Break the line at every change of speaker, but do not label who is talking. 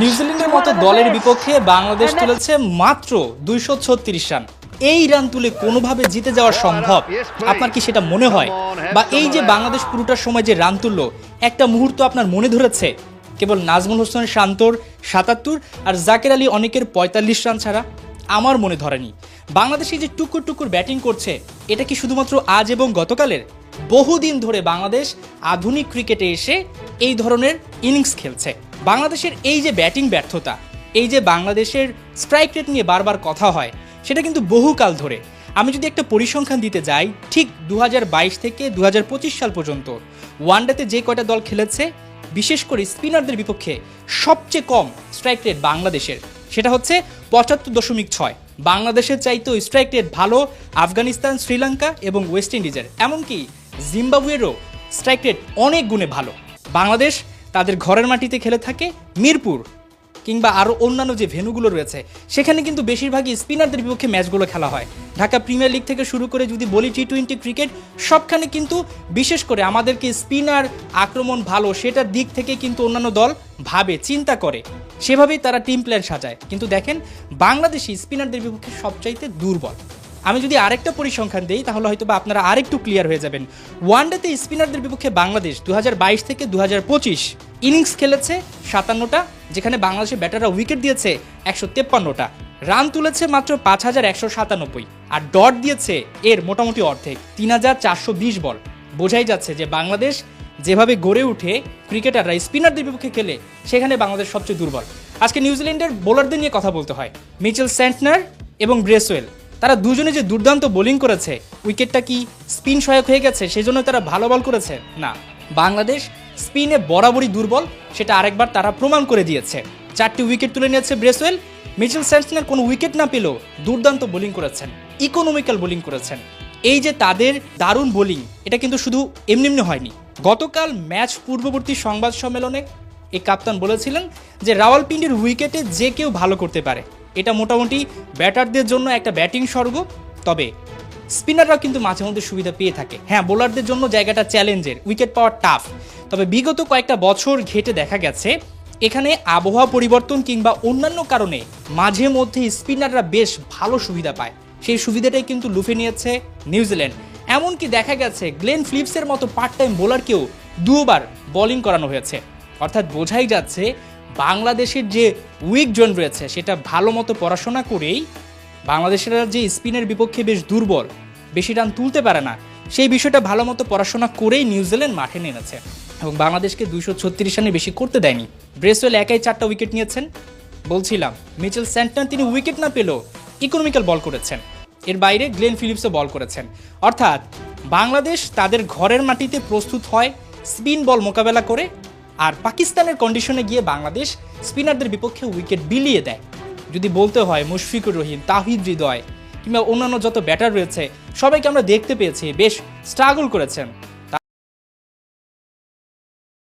নিউজিল্যান্ডের মতো দলের বিপক্ষে বাংলাদেশ তুলেছে মাত্র দুইশো ছত্রিশ রান। এই রান তুলে কোনোভাবে জিতে যাওয়া সম্ভব? আপনার কি সেটা মনে হয়? বা এই যে বাংলাদেশ পুরোটার সময় যে রান তুললো একটা মুহূর্ত আপনার মনে ধরেছে? কেবল নাজমুল হোসেন শান্তর সাতাত্তর আর জাকের আলী অনেকের পঁয়তাল্লিশ রান ছাড়া? আমার মনে ধরেনি। বাংলাদেশে যে টুকুর টুকুর ব্যাটিং করছে এটা কি শুধুমাত্র আজ এবং গতকালের? বহুদিন ধরে বাংলাদেশ আধুনিক ক্রিকেটে এসে এই ধরনের ইনিংস খেলছে। বাংলাদেশের এই যে ব্যাটিং ব্যর্থতা, এই যে বাংলাদেশের স্ট্রাইক রেট নিয়ে বারবার কথা হয়, সেটা কিন্তু বহুকাল ধরে। আমি যদি একটা পরিসংখ্যান দিতে যাই, ঠিক দু হাজার বাইশ থেকে দু হাজার পঁচিশ সাল পর্যন্ত ওয়ানডেতে যে কয়টা দল খেলেছে, বিশেষ করে স্পিনারদের বিপক্ষে সবচেয়ে কম স্ট্রাইক রেট বাংলাদেশের, সেটা হচ্ছে পঁচাত্তর দশমিক ছয়। বাংলাদেশের চাইতেও স্ট্রাইক রেট ভালো আফগানিস্তান, শ্রীলঙ্কা এবং ওয়েস্ট ইন্ডিজের। এমনকি জিম্বাবুয়েরও স্ট্রাইক রেট অনেক গুণে ভালো। বাংলাদেশ তাদের ঘরের মাটিতে খেলে থাকে মিরপুর কিংবা আরও অন্যান্য যে ভেন্যুগুলো রয়েছে। সেখানে কিন্তু বেশিরভাগই স্পিনারদের বিপক্ষে ম্যাচগুলো খেলা হয়। ঢাকা প্রিমিয়ার লিগ থেকে শুরু করে যদি বলি টি টোয়েন্টি ক্রিকেট, সবখানে কিন্তু বিশেষ করে আমাদেরকে স্পিনার আক্রমণ ভালো, সেটার দিক থেকে কিন্তু অন্যান্য দল ভাবে, চিন্তা করে। সেভাবেই তারা টিম প্ল্যান সাজায়। কিন্তু দেখেন বাংলাদেশি স্পিনারদের বিপক্ষে সবচাইতে দুর্বল। আমি যদি আরেকটা পরিসংখ্যান দিই, তাহলে হয়তো বা আপনারা আরেকটু ক্লিয়ার হয়ে যাবেন। ওয়ানডেতে স্পিনারদের বিপক্ষে বাংলাদেশ দু হাজার বাইশ থেকে দু হাজার পঁচিশ ইনিংস খেলেছে সাতান্নটা, যেখানে বাংলাদেশের ব্যাটাররা উইকেট দিয়েছে একশো তেপ্পান্নটা। রান তুলেছে মাত্র পাঁচ হাজার একশো সাতানব্বই। আর ডট দিয়েছে এর মোটামুটি অর্ধেক, তিন হাজার চারশো বিশ বল বোঝাই যাচ্ছে যে বাংলাদেশ যেভাবে গড়ে উঠে ক্রিকেটাররা স্পিনারদের বিপক্ষে খেলে, সেখানে বাংলাদেশ সবচেয়ে দুর্বল। আজকে নিউজিল্যান্ডের বোলারদের নিয়ে কথা বলতে হয়। মিচেল স্যান্টনার এবং ব্রেসওয়েল তারা দুজনে যে দুর্দান্ত বোলিং করেছে, উইকেটটা কি স্পিন সহায়ক হয়ে গেছে সেজন্য তারা ভালো বল করেছে? না। বাংলাদেশ স্পিনে বরাবরই দুর্বল, সেটা আরেকবার তারা প্রমাণ করে দিয়েছে। চারটি উইকেট তুলে নিয়েছে ব্রেসওয়েল। মিচেল স্যান্টনার কোনো উইকেট না পেলেও দুর্দান্ত বোলিং করেছেন ইকোনমিক্যাল বোলিং করেছেন। এই যে তাদের দারুণ বোলিং, এটা কিন্তু শুধু এমনি এমনি হয়নি। গতকাল ম্যাচ পূর্ববর্তী সংবাদ সম্মেলনে এই কাপ্তান বলেছিলেন যে, রাওয়ালপিন্ডির উইকেটে যে কেউ ভালো করতে পারে। এটা মোটামুটি ব্যাটারদের জন্য একটা ব্যাটিং স্বর্গ। তবে স্পিনাররাও কিন্তু মাঝে মধ্যে সুবিধা পেয়ে থাকে। হ্যাঁ বোলারদের জন্য জায়গাটা চ্যালেঞ্জের। উইকেট পাওয়া টাফ। তবে বিগত কয়েকটা বছর ঘেটে দেখা গেছে, এখানে আবহাওয়া পরিবর্তন কিংবা অন্যান্য কারণে মাঝে মধ্যে স্পিনাররা বেশ ভালো সুবিধা পায়। সেই সুবিধাটাই কিন্তু লুফে নিয়েছে নিউজিল্যান্ড এমনকি দেখা গেছে, গ্লেন ফিলিপসের মতো পার্ট টাইম বোলারকেও দুবার বোলিং করানো হয়েছে। অর্থাৎ বোঝাই যাচ্ছে বাংলাদেশের যে উইক জোন রয়েছে, সেটা ভালো মতো পড়াশোনা করেই বাংলাদেশের যে স্পিনের বিপক্ষে বেশ দুর্বল, বেশি রান তুলতে পারে না, সেই বিষয়টা ভালো মতো পড়াশোনা করেই নিউজিল্যান্ড মাঠে নেমেছে। এবং বাংলাদেশকে দুইশো ছত্রিশ রানে বেশি করতে দেয়নি। ব্রেসওয়েল একাই চারটা উইকেট নিয়েছেন। বলছিলাম, মিচেল স্যান্টনার তিনি উইকেট না পেলেও ইকোনমিক্যাল বল করেছেন। এর বাইরে গ্লেন ফিলিপসও বল করেছেন। অর্থাৎ বাংলাদেশ তাদের ঘরের মাটিতে প্রস্তুত হয় স্পিন বল মোকাবেলা করে আর পাকিস্তানের কন্ডিশনে গিয়ে বাংলাদেশ স্পিনারদের বিপক্ষে উইকেট বিলিয়ে দেয়। যদি বলতে হয় মুশফিকুর রহিম, তাহিদ হৃদয় কিংবা অন্যান্য যত ব্যাটার রয়েছে, সবাইকে আমরা দেখতে পেয়েছি, বেশ স্ট্রাগল করেছেন।